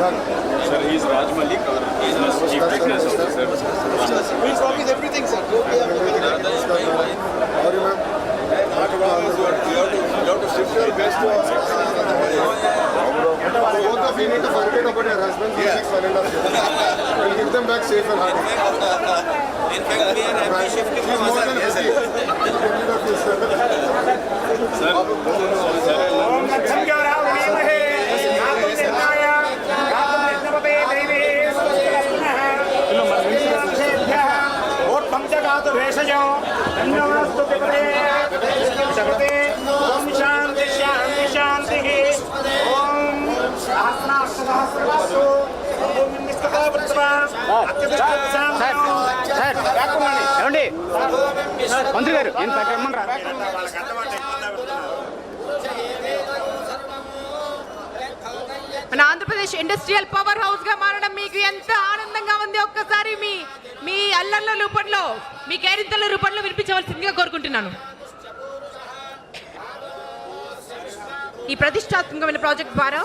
Sir, he is Raj Malik, our he is our Chief Business Officer. We'll promise everything, sir. Don't be afraid. How are you, ma'am? Not at all. You have to, you have to shift one and a half years. We'll give them back safe and hearty. In fact, we are happy shifting from more than happy. Sir, Om Natchamgara Om Om ఏమండి? మంత్రి గారు నేను మన Andhra Pradesh industrial power హౌస్గా మారడం మీకు ఎంత ఆనందంగా ఉంది? ఒక్కసారి మీ మీ అల్లర్ల రూపంలో మీ కేరింతల రూపంలో వినిపించవలసిందిగా కోరుకుంటున్నాను. ఈ ప్రతిష్టాత్మకమైన ప్రాజెక్ట్ ద్వారా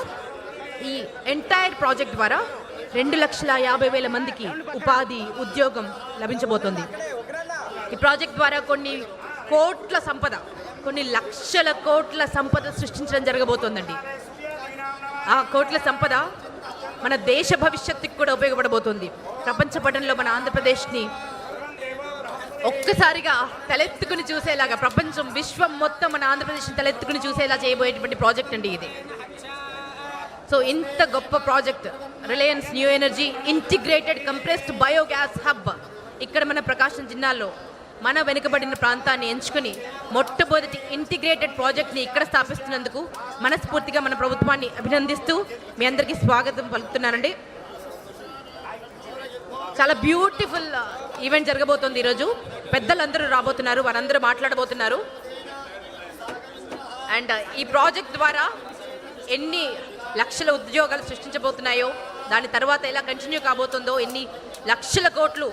ఈ ఎంటైర్ ప్రాజెక్ట్ ద్వారా రెండు లక్షల యాభై వేల మందికి ఉపాధి ఉద్యోగం లభించబోతోంది. ఈ ప్రాజెక్ట్ ద్వారా కొన్ని కోట్ల సంపద కొన్ని లక్షల కోట్ల సంపద సృష్టించడం జరగబోతోందండి. ఆ కోట్ల సంపద మన దేశ భవిష్యత్తుకి కూడా ఉపయోగపడబోతుంది. ప్రపంచ పటంలో మన ఆంధ్రప్రదేశ్ని ఒక్కసారిగా తలెత్తుకుని చూసేలాగా ప్రపంచం విశ్వం మొత్తం మన ఆంధ్రప్రదేశ్ని తలెత్తుకుని చూసేలా చేయబోయేటువంటి ప్రాజెక్ట్ అండి ఇది. సో ఇంత గొప్ప project Reliance new energy integrated compressed biogas hub ఇక్కడ మన ప్రకాశం జిల్లాలో మన వెనుకబడిన ప్రాంతాన్ని ఎంచుకుని మొట్టమొదటి ఇంటిగ్రేటెడ్ ప్రాజెక్ట్ని ఇక్కడ స్థాపిస్తున్నందుకు మనస్ఫూర్తిగా మన ప్రభుత్వాన్ని అభినందిస్తూ మీ అందరికీ స్వాగతం పలుకుతున్నానండి. చాలా బ్యూటిఫుల్ ఈవెంట్ uh, జరగబోతోంది ఈరోజు. పెద్దలందరూ రాబోతున్నారు వారందరూ మాట్లాడబోతున్నారు. అండ్ uh, ఈ ప్రాజెక్ట్ ద్వారా ఎన్ని లక్షల ఉద్యోగాలు సృష్టించబోతున్నాయో దాని తర్వాత ఎలా కంటిన్యూ కాబోతుందో ఎన్ని లక్షల కోట్లు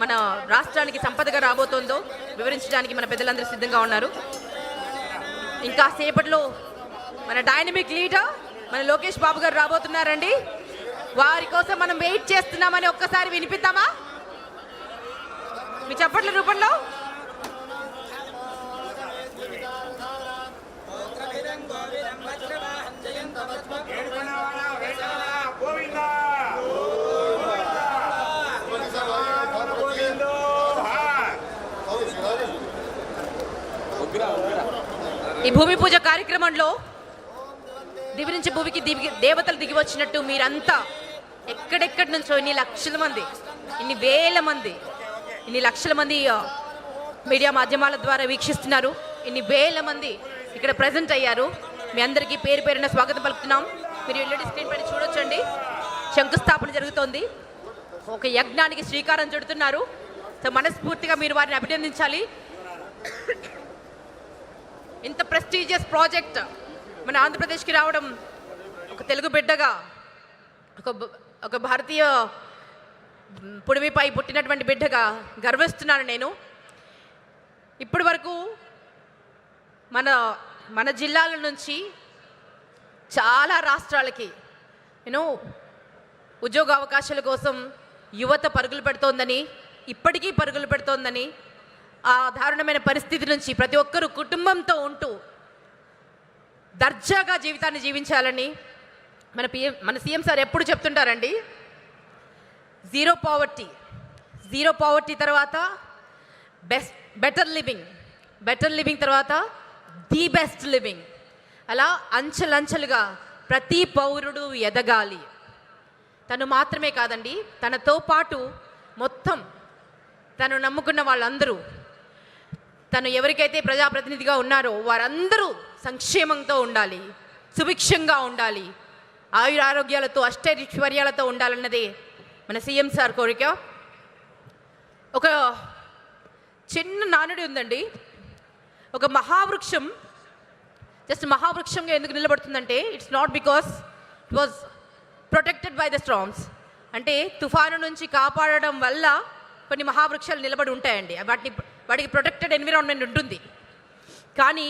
మన రాష్ట్రానికి సంపదగా రాబోతుందో వివరించడానికి మన పెద్దలందరూ సిద్ధంగా ఉన్నారు. ఇంకా సేపట్లో మన డైనమిక్ లీడర్ మన లోకేష్ బాబు గారు రాబోతున్నారండి. వారి కోసం మనం వెయిట్ చేస్తున్నామని ఒక్కసారి వినిపిద్దామా? మీ చప్పట్ల రూపంలో? ఈ భూమి పూజ కార్యక్రమంలో దివి నుంచి భూమికి దిగి దేవతలు దిగి వచ్చినట్టు మీరంతా ఎక్కడెక్కడి నుంచో ఇన్ని లక్షల మంది ఇన్ని వేల మంది ఇన్ని లక్షల మంది మీడియా మాధ్యమాల ద్వారా వీక్షిస్తున్నారు. ఇన్ని వేల మంది ఇక్కడ ప్రజెంట్ అయ్యారు. మీ అందరికీ పేరు పేరున స్వాగతం పలుకుతున్నాం. మీరు ఎల్ఈడి స్క్రీన్ పైన చూడొచ్చండి. శంకుస్థాపన జరుగుతోంది. ఒక యజ్ఞానికి శ్రీకారం చుడుతున్నారు. సో మనస్ఫూర్తిగా మీరు వారిని అభినందించాలి. ఇంత ప్రెస్టీజియస్ ప్రాజెక్ట్ మన ఆంధ్రప్రదేశ్కి రావడం ఒక తెలుగు బిడ్డగా ఒక ఒక భారతీయ పుడిమిపై పుట్టినటువంటి బిడ్డగా గర్విస్తున్నాను నేను. ఇప్పటి వరకు మన మన జిల్లాల నుంచి చాలా రాష్ట్రాలకి నేను ఉద్యోగ అవకాశాల కోసం యువత పరుగులు పెడుతోందని ఇప్పటికీ పరుగులు పెడుతోందని ఆ దారుణమైన పరిస్థితి నుంచి ప్రతి ఒక్కరూ కుటుంబంతో ఉంటూ దర్జాగా జీవితాన్ని జీవించాలని మన పిఎం మన సీఎం సార్ ఎప్పుడు చెప్తుంటారండి? జీరో పావర్టీ జీరో పావర్టీ తర్వాత best better living better living తర్వాత ది బెస్ట్ లివింగ్ అలా అంచెలంచెలుగా ప్రతి పౌరుడు ఎదగాలి. తను మాత్రమే కాదండి తనతో పాటు మొత్తం తను నమ్ముకున్న వాళ్ళందరూ తను ఎవరికైతే ప్రజాప్రతినిధిగా ఉన్నారో వారందరూ సంక్షేమంతో ఉండాలి సుభిక్షంగా ఉండాలి ఆయురారోగ్యాలతో అష్టైశ్వర్యాలతో ఉండాలన్నదే మన సీఎం సార్ కోరిక. ఒక చిన్న నానుడి ఉందండి. ఒక మహావృక్షం జస్ట్ మహావృక్షంగా ఎందుకు నిలబడుతుందంటే it's not because it was protected by the strongs అంటే తుఫాను నుంచి కాపాడడం వల్ల కొన్ని మహావృక్షాలు నిలబడి ఉంటాయండి. వాటిని వాటికి ప్రొటెక్టెడ్ ఎన్విరాన్మెంట్ ఉంటుంది. కానీ